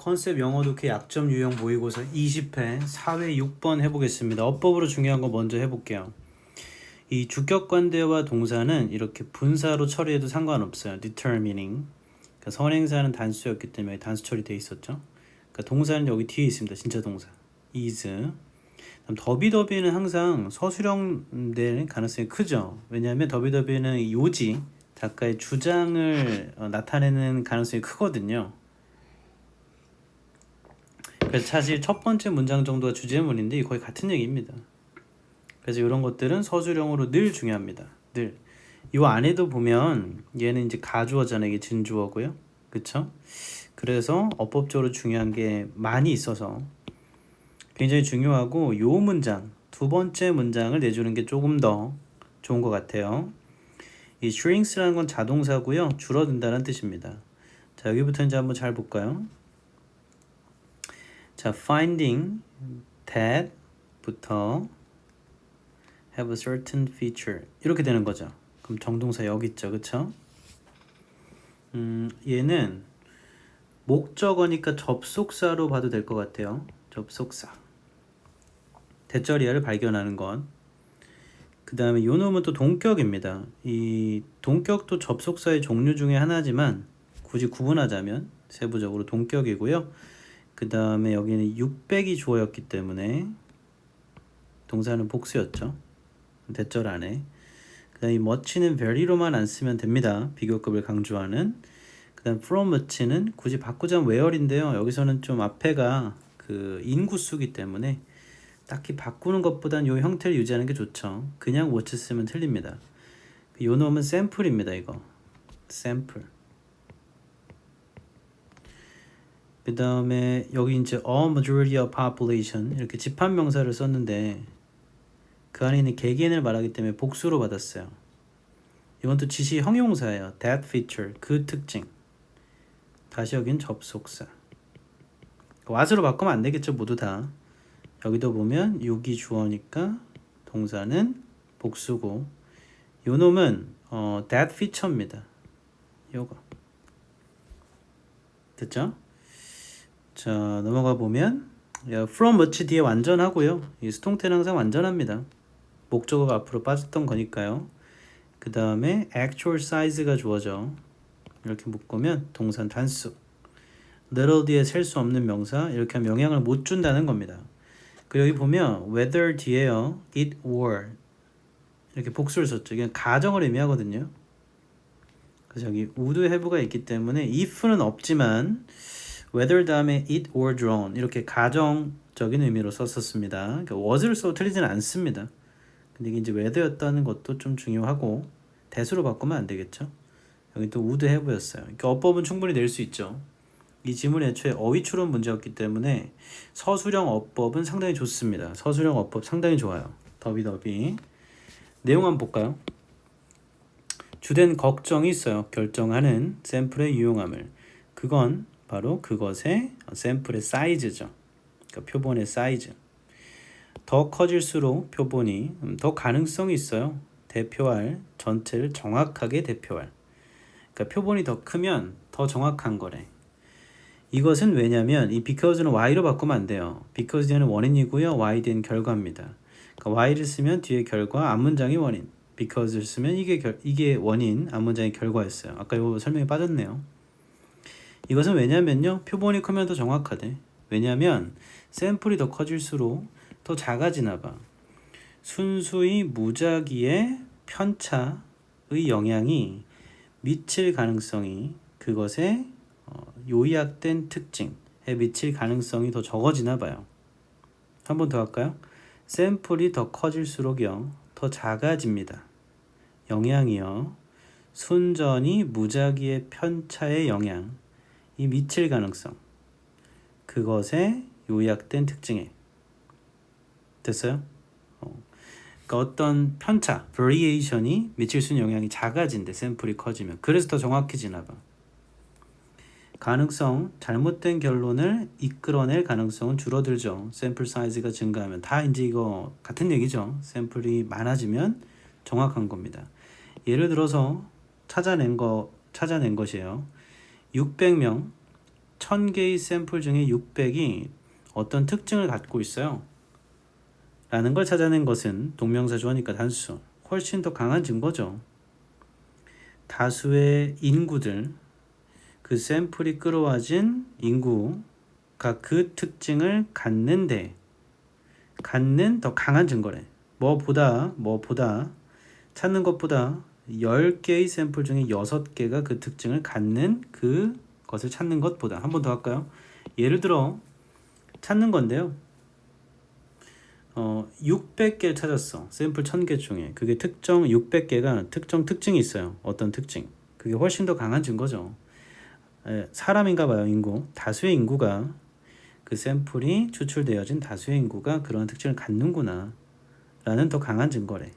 컨셉 영어 독해 약점 유형 모의고사 20회 4회 6번 해보겠습니다. 어법으로 중요한 거 먼저 해볼게요. 이 주격관대와 동사는 이렇게 분사로 처리해도 상관없어요. determining. 그러니까 선행사는 단수였기 때문에 단수 처리돼 있었죠. 그러니까 동사는 여기 뒤에 있습니다. 진짜 동사. is. 그다음 더비더비는 항상 서술형 될 가능성이 크죠. 왜냐하면 더비더비는 요지 작가의 주장을 어, 나타내는 가능성이 크거든요. 그래서 사실 첫 번째 문장 정도가 주제문인데 거의 같은 얘기입니다. 그래서 이런 것들은 서술형으로 늘 중요합니다. 늘. 이 안에도 보면 얘는 이제 가주어잖아요. 이게 진주어고요. 그쵸? 그래서 어법적으로 중요한 게 많이 있어서 굉장히 중요하고 요 문장 두 번째 문장을 내주는 게 조금 더 좋은 것 같아요. 이 shrinks라는 건 자동사고요. 줄어든다는 뜻입니다. 자 여기부터 이제 한번 잘 볼까요? 자 finding that부터 have a certain feature 이렇게 되는 거죠. 그럼 정동사 여기 있죠, 그렇죠? 음 얘는 목적어니까 접속사로 봐도 될 것 같아요. 접속사. 대절이야를 발견하는 것. 그 다음에 요 놈은 또 동격입니다. 이 동격도 접속사의 종류 중에 하나지만 굳이 구분하자면 세부적으로 동격이고요. 그 다음에 여기는 600이 주어였기 때문에 동사는 복수였죠. 대절 안에. 그 다음에 much는 very로만 안 쓰면 됩니다. 비교급을 강조하는. 그 다음 from much는 굳이 바꾸자면 where인데요. 여기서는 좀 앞에가 그 인구수기 때문에 딱히 바꾸는 것보단 요 형태를 유지하는 게 좋죠. 그냥 what 쓰면 틀립니다. 요 놈은 샘플입니다. 이거 샘플. 그 다음에 여기 이제 a majority of population 이렇게 집합 명사를 썼는데 그 안에 있는 개개인을 말하기 때문에 복수로 받았어요. 이건 또 지시 형용사예요. that feature 그 특징. 다시 여긴 접속사. what으로 바꾸면 안 되겠죠 모두 다. 여기도 보면 6이 주어니까 동사는 복수고 요 놈은 어, that feature입니다. 요거 됐죠? 자 넘어가 보면 야, from much 뒤에 완전하고요. 이 수동태는 항상 완전합니다. 목적어가 앞으로 빠졌던 거니까요. 그 다음에 actual size가 주어져 이렇게 묶으면 동산 단수 little 뒤에 셀 수 없는 명사 이렇게 하면 영향을 못 준다는 겁니다. 그 여기 보면 whether 뒤에요 it or 이렇게 복수를 썼죠. 이게 가정을 의미하거든요. 그래서 여기 would have가 있기 때문에 if는 없지만 whether 다음에 it or drawn 이렇게 가정적인 의미로 썼었습니다. 그러니까 was를 써도 틀리지는 않습니다. 근데 이게 이제 whether였다는 것도 좀 중요하고 대수로 바꾸면 안 되겠죠. 여기 또 would have였어요. 그러니까 어법은 충분히 낼 수 있죠. 이 지문 애초에 어휘 추론 문제였기 때문에 서술형 어법은 상당히 좋습니다. 서술형 어법 상당히 좋아요. 더비더비. 내용 한번 볼까요? 주된 걱정이 있어요. 결정하는 샘플의 유용함을. 그건 바로 그것의 샘플의 사이즈죠. 그러니까 표본의 사이즈. 더 커질수록 표본이 음, 더 가능성이 있어요. 대표할 전체를 정확하게 대표할. 그러니까 표본이 더 크면 더 정확한 거래. 이것은 왜냐면 이 because는 y로 바꾸면 안 돼요. because 뒤에는 원인이고요. y 뒤에는 결과입니다. 그러니까 y를 쓰면 뒤에 결과 앞 문장이 원인. because를 쓰면 이게 결, 이게 원인 앞 문장의 결과였어요. 아까 이거 설명이 빠졌네요. 이것은 왜냐면요. 표본이 크면 더 정확하대. 왜냐면 샘플이 더 커질수록 더 작아지나 봐. 순수히 무작위의 편차의 영향이 미칠 가능성이 그것에 어, 요약된 특징에 미칠 가능성이 더 적어지나 봐요. 한 번 더 할까요? 샘플이 더 커질수록요 더 작아집니다. 영향이요 순전히 무작위의 편차의 영향 이 미칠 가능성 그것에 요약된 특징에 됐어요? 어. 그러니까 어떤 편차, variation이 미칠 수 있는 영향이 작아진대 샘플이 커지면 그래서 더 정확해지나 봐. 가능성, 잘못된 결론을 이끌어낼 가능성은 줄어들죠. 샘플 사이즈가 증가하면 다 이제 이거 같은 얘기죠. 샘플이 많아지면 정확한 겁니다. 예를 들어서 찾아낸 거 찾아낸 것이에요. 600명 1000개의 샘플 중에 600이 어떤 특징을 갖고 있어요. 라는 걸 찾아낸 것은 동명사 주어니까 단수. 훨씬 더 강한 증거죠. 다수의 인구들, 그 샘플이 끌어와진 인구가 그 특징을 갖는데, 갖는 더 강한 증거래. 뭐보다, 뭐보다, 찾는 것보다 10개의 샘플 중에 6개가 그 특징을 갖는 그 것을 찾는 것보다. 한 번 더 할까요? 예를 들어, 찾는 건데요. 어, 600개를 찾았어. 샘플 1000개 중에. 그게 특정 600개가 특정 특징이 있어요. 어떤 특징. 그게 훨씬 더 강한 증거죠. 에, 사람인가 봐요, 인구. 다수의 인구가 그 샘플이 추출되어진 다수의 인구가 그런 특징을 갖는구나. 라는 더 강한 증거래.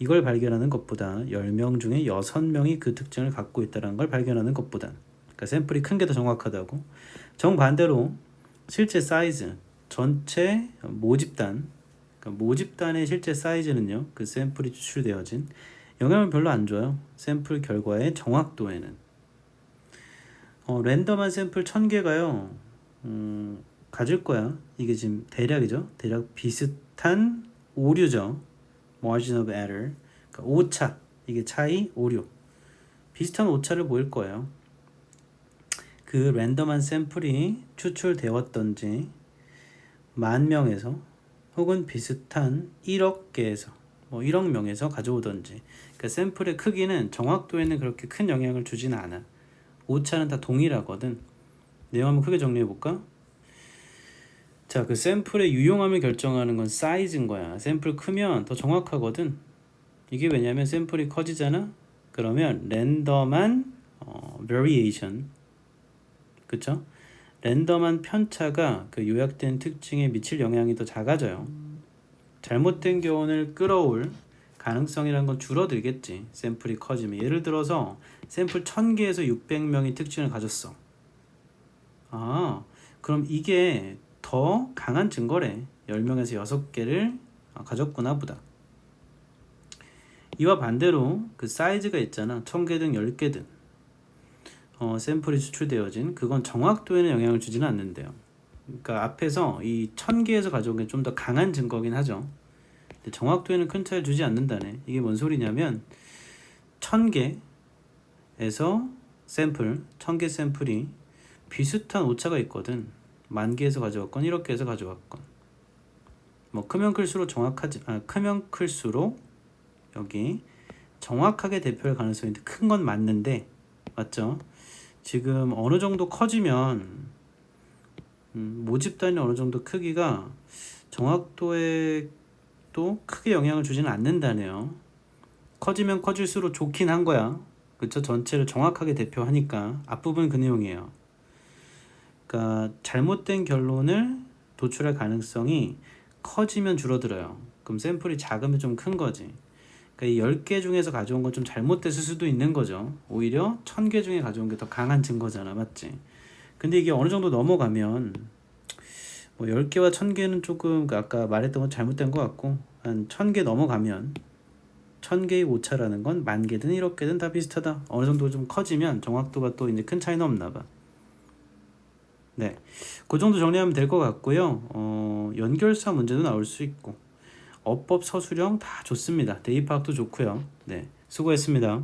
이걸 발견하는 것보다 10명 중에 6명이 그 특징을 갖고 있다는 걸 발견하는 것보다 그러니까 샘플이 큰 게 더 정확하다고. 정반대로 실제 사이즈, 전체 모집단, 그러니까 모집단의 실제 사이즈는요, 그 샘플이 추출되어진 영향을 별로 안 줘요. 샘플 결과의 정확도에는. 어, 랜덤한 샘플 1000개가요, 음, 가질 거야. 이게 지금 대략이죠. 대략 비슷한 오류죠. Margin of error. 그러니까 오차. 이게 차이, 오류. 비슷한 오차를 보일 거예요. 그 랜덤한 샘플이 추출되었던지 만 명에서 혹은 비슷한 1억 개에서 뭐 1억 명에서 가져오던지 그러니까 샘플의 크기는 정확도에는 그렇게 큰 영향을 주지는 않아 오차는 다 동일하거든 내용 한번 크게 정리해 볼까? 자, 그 샘플의 유용함을 결정하는 건 사이즈인 거야. 샘플 크면 더 정확하거든. 이게 왜냐면 샘플이 커지잖아. 그러면 랜덤한 어, variation, 그쵸? 랜덤한 편차가 그 요약된 특징에 미칠 영향이 더 작아져요. 잘못된 교훈을 끌어올 가능성이란 건 줄어들겠지. 샘플이 커지면. 예를 들어서 샘플 1000개에서 600명이 특징을 가졌어. 아, 그럼 이게 더 강한 증거래. 10명에서 6개를 가졌구나 보다. 이와 반대로 그 사이즈가 있잖아. 1000개든 10개든. 어, 샘플이 추출되어진 그건 정확도에는 영향을 주지는 않는데요. 그러니까 앞에서 이 1000개에서 가져온 게 좀 더 강한 증거긴 하죠. 근데 정확도에는 큰 차이를 주지 않는다네. 이게 뭔 소리냐면 1000개에서 샘플, 1000개 샘플이 비슷한 오차가 있거든. 만 개에서 가져왔건 1억 개에서 가져왔건 뭐 크면 클수록 정확하지 아 크면 클수록 여기 정확하게 대표할 가능성이 큰 건 맞는데 맞죠? 지금 어느 정도 커지면 음, 모집단이 어느 정도 크기가 정확도에 또 크게 영향을 주지는 않는다네요. 커지면 커질수록 좋긴 한 거야. 그쵸? 전체를 정확하게 대표하니까 앞부분 그 내용이에요. 그러니까 잘못된 결론을 도출할 가능성이 커지면 줄어들어요. 그럼 샘플이 작으면 좀 큰 거지. 그러니까 이 10개 중에서 가져온 건 좀 잘못됐을 수도 있는 거죠. 오히려 1000개 중에 가져온 게 더 강한 증거잖아. 맞지? 근데 이게 어느 정도 넘어가면 뭐 10개와 1000개는 조금 그 아까 말했던 건 잘못된 것 같고 한 1000개 넘어가면 1000개의 오차라는 건 만 개든 1억 개든 다 비슷하다. 어느 정도 좀 커지면 정확도가 또 이제 큰 차이는 없나 봐. 네, 그 정도 정리하면 될 것 같고요. 어, 연결사 문제도 나올 수 있고 어법 서술형 다 좋습니다. 대입 파악도 좋고요. 네, 수고했습니다.